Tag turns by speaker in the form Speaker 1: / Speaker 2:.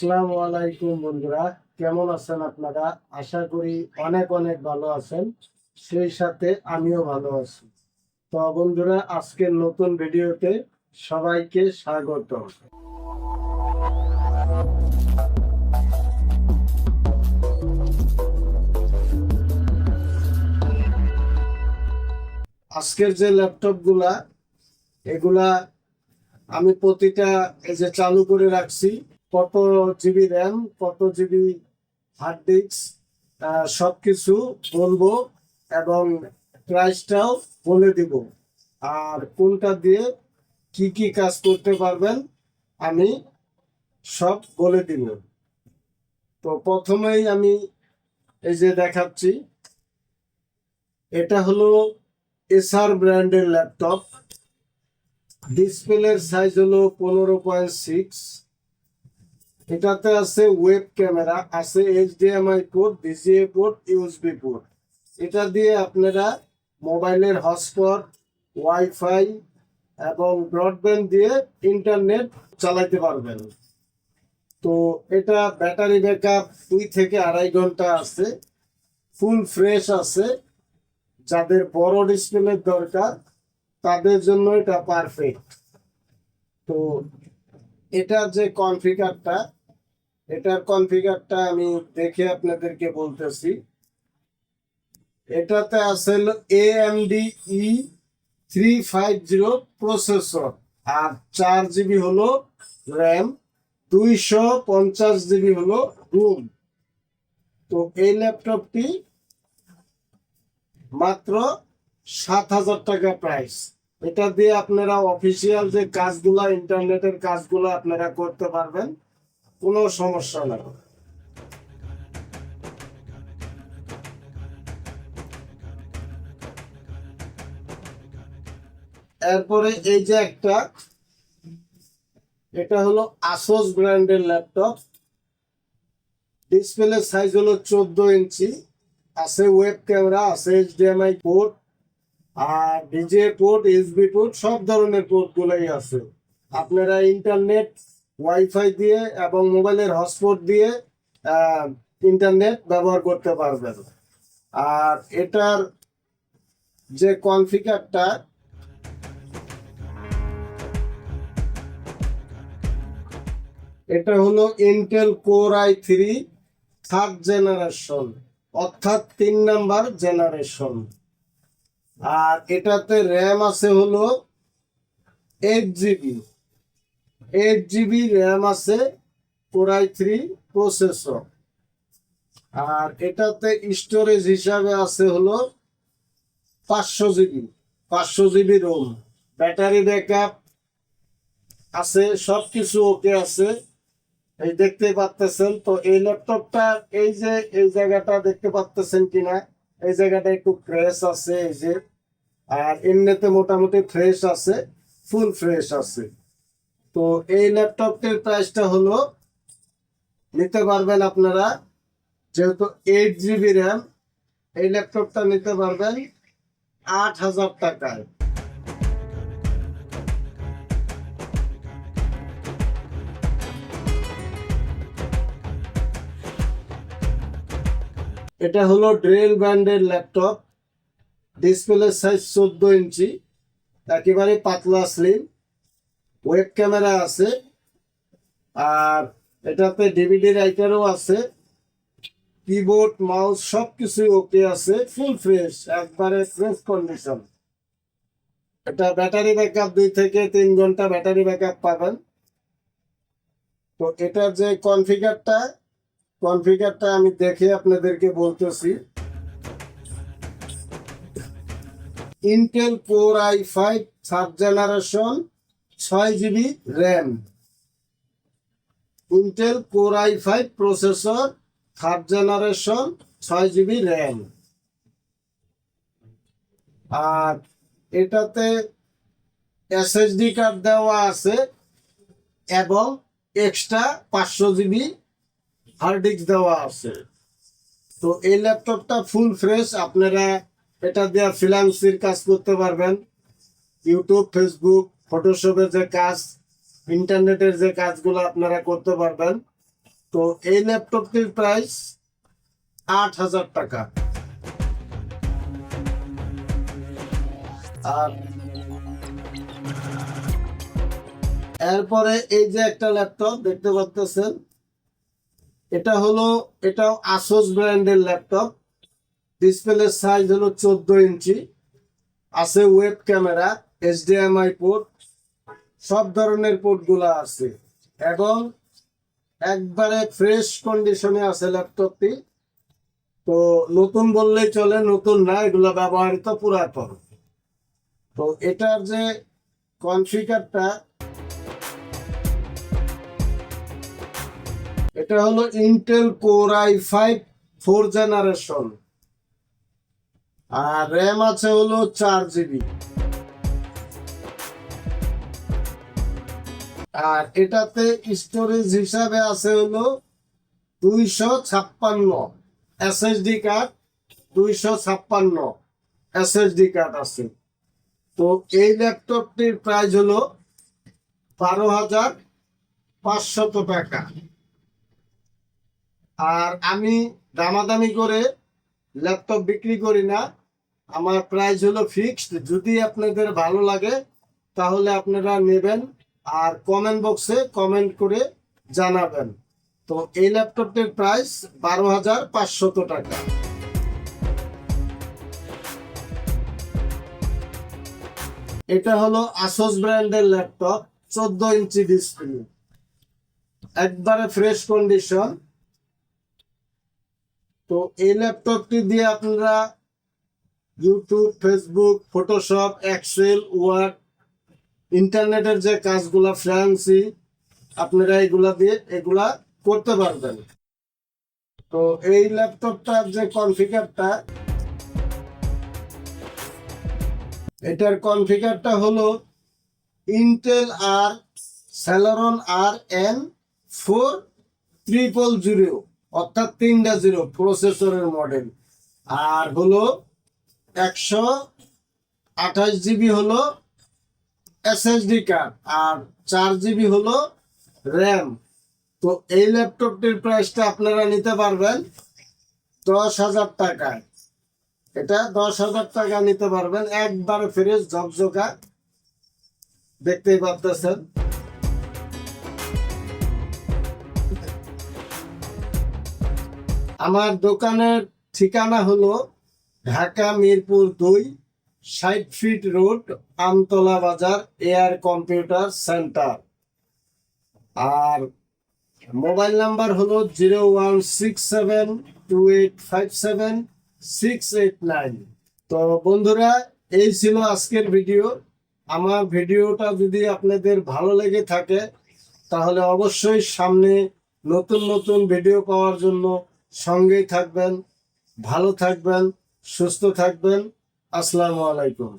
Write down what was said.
Speaker 1: আসসালামু আলাইকুম বন্ধুরা, কেমন আছেন আপনারা? আশা করি অনেক অনেক ভালো আছেন, সেই সাথে আমিও ভালো আছি। তো বন্ধুরা, আজকের নতুন ভিডিওতে সবাইকে স্বাগত। আজকের যে ল্যাপটপগুলা এগুলা আমি প্রতিটা এই যে চালু করে রাখছি কত জিবি র্যাম কত জিবি হার্ড ডিস্ক সব কিছু বলব এবং প্রাইসটাও বলে দিব। আর কোনটা দিয়ে কি কি কাজ করতে পারবেন আমি সব বলে দিব। তো প্রথমেই আমি এই যে দেখাচ্ছি, এটা হলো এসআর ব্র্যান্ডের ল্যাপটপ ডিসপ্লের সাইজ হলো পনেরো পয়েন্ট সিক্স এটাতে আছে ওয়েব ক্যামেরা আছে HDMI port VGA port USB port এটা দিয়ে আপনারা মোবাইলের হটস্পট, ওয়াইফাই এবং ব্রডব্যান্ড দিয়ে ইন্টারনেট চালাইতে পারবেন। তো এটা ব্যাটারি ব্যাকআপ দুই থেকে আড়াই ঘণ্টা আছে, ফুল ফ্রেশ আছে। যাদের বড় ডিসপ্লের দরকার, তাদের জন্য এটা পারফেক্ট তো এটার যে কনফিগারটা এটার কনফিগারটা আমি দেখে আপনাদেরকে বলতেছি। এটাতে আছে A M D E three five zero processor আর চার জিবি হলো র্যাম দুইশো পঞ্চাশ জিবি হলো রুম তো এই ল্যাপটপটি মাত্র সাত হাজার টাকা প্রাইস এটা দিয়ে আপনারা অফিসিয়াল যে কাজগুলা ইন্টারনেটের কাজগুলো আপনারা করতে পারবেন। কোনো সমস্যা নেই এরপরে এই যে একটা, এটা হলো আসোস ব্র্যান্ডের ল্যাপটপ ডিসপ্লে সাইজ হলো চোদ্দ ইঞ্চি, আছে ওয়েব ক্যামেরা আছে এইচডিএমআই পোর্ট আর ডিজে পোর্ট এসবি পোর্ট সব ধরনের পোর্ট গুলাই আছে। আপনারা ইন্টারনেট ওয়াইফাই দিয়ে এবং মোবাইলের হটস্পট দিয়ে ইন্টারনেট ব্যবহার করতে পারবেন। আর এটার যে কনফিগারটা এটা হলো Intel core i three third generation অর্থাৎ তিন নাম্বার জেনারেশন আর এটাতে র্যাম আছে হলো eight GB eight GB RAM আছে কোরাই থ্রি প্রসেসর আর এটাতে স্টোরেজ হিসাবে আছে হলো পাঁচশো জিবি পাঁচশো জিবি রোম ব্যাটারি ব্যাকআপ আছে সব কিছু ওকে আছে। এই দেখতে পাচ্তেছেন, তো এই ল্যাপটপটা এই যে, এই জায়গাটা দেখতে পাচ্তেছেন কিনা? এই জায়গাটা একটু ফ্রেশ আছে, এই যে। আর এমনিতে মোটামুটি ফ্রেশ আছে ফুল ফ্রেশ আছে। তো এই ল্যাপটপটির প্রাইসটা হলো, নিতে পারবেন আপনারা, যেহেতু এইট জিবি র্যাম এই ল্যাপটপটা নিতে পারবেন আট হাজার টাকায়। এটা হলো ড্রেল ব্র্যান্ডের ল্যাপটপ, ডিসপ্লে সাইজ চোদ্দ ইঞ্চি, একেবারে পাতলা স্লিম ওয়েব ক্যামেরা আছে, আর এটাতে ডিভিডি রাইটারও আছে কিবোর্ড মাউস সব কিছুই ওকে আছে ফুল ফ্রেশ একবারে ফ্রেশ কন্ডিশন এটা ব্যাটারি ব্যাকআপ দুই থেকে তিন ঘণ্টা ব্যাটারি ব্যাকআপ পাবেন। তো এটার যে কনফিগারটা কনফিগারটা আমি দেখে আপনাদেরকে বলতেছি। Intel core i five third generation ছয় GB RAM Intel core i five processor third generation ছয় জিবি র্যাম আর এটাতে এসএসডি কার্ড দেওয়া আছে এবং এক্সট্রা পাঁচশো জিবি হার্ড ডিস্ক দেওয়া আছে। তো এই ল্যাপটপটা ফুল ফ্রেশ আপনারা এটা দিয়ে ফ্রিল্যান্সির কাজ করতে পারবেন। ইউটিউব ফেসবুক ফটোশপের যে কাজ ইন্টারনেটের যে কাজগুলো আপনারা করতে পারবেন, তো এই ল্যাপটপটির প্রাইস আট হাজার টাকা। আর এরপরে এই যে একটা ল্যাপটপ দেখতে পাচ্ছেন এটা হলো, এটাও আসোস ব্র্যান্ডের ল্যাপটপ ডিসপ্লের সাইজ হলো চোদ্দ ইঞ্চি আছে ওয়েব ক্যামেরা এইচডিএমআই পোর্ট সব ধরনের পোর্টগুলো আছে। এবং একবারে ফ্রেশ কন্ডিশনে আছে ল্যাপটপটি। তো নতুন বললেই চলে, নতুন না, এগুলো ব্যবহৃত পুরাতন। তো এটার যে কনফিগারটা, এটা হলো Intel core i five four generation R RAM আছে হলো চার জিবি। আর এটাতে স্টোরেজ হিসাবে আছে হলো দুইশো ছাপ্পান্ন। এসএসডি কার্ড দুইশো ছাপ্পান্ন এসএসডি কার্ড আছে। তো এই ল্যাপটপটির প্রাইস হলো বারো হাজার পাঁচশত টাকা। আর আমি দামাদামি করে ল্যাপটপ বিক্রি করি না। আমার প্রাইস হলো ফিক্সড যদি আপনাদের ভালো লাগে, তাহলে আপনারা নেবেন আর কমেন্ট বক্সে কমেন্ট করে জানাবেন। তো এই ল্যাপটপটির প্রাইস বারো হাজার পাঁচশত টাকা। এটা হলো আসোস ব্র্যান্ডের ল্যাপটপ চোদ্দ ইঞ্চি ডিসপ্লে একবারে ফ্রেশ কন্ডিশন তো এই ল্যাপটপটি দিয়ে আপনারা YouTube Facebook Photoshop Excel Word ইন্টারনেটের যে কাজগুলা ফ্রান্সি, আপনারা এগুলা দিয়ে এগুলা করতে পারবেন। তো এই ল্যাপটপটার যে কনফিগারটা, এটার কনফিগারটা হলো Intel R Celeron R N four triple zero অর্থাৎ তিনটা জিরো প্রসেসরের মডেল আর হলো একশো আঠাশ জিবি হলো এসএসডি কার্ড আর চার জিবি হলো র্যাম তো এই ল্যাপটপটির প্রাইসটা আপনারা নিতে পারবেন দশ হাজার টাকায়। এটা দশ হাজার টাকা নিতে পারবেন। একবার ফ্রেশ ঝকঝকা। দেখতেই পারতেছেন। আমার দোকানের ঠিকানা হলো ঢাকা মিরপুর দুই ষাট ফিট রোড আমতলা বাজার, এয়ার কম্পিউটার সেন্টার। আর মোবাইল নাম্বার হলো zero one six seven two eight five seven six eight nine. তো বন্ধুরা, এই ছিল আজকের ভিডিও। আমার ভিডিওটা যদি আপনাদের ভালো লেগে থাকে, তাহলে অবশ্যই সামনে নতুন নতুন ভিডিও পাওয়ার জন্য সঙ্গেই থাকবেন, ভালো থাকবেন, সুস্থ থাকবেন। আসসালামু আলাইকুম।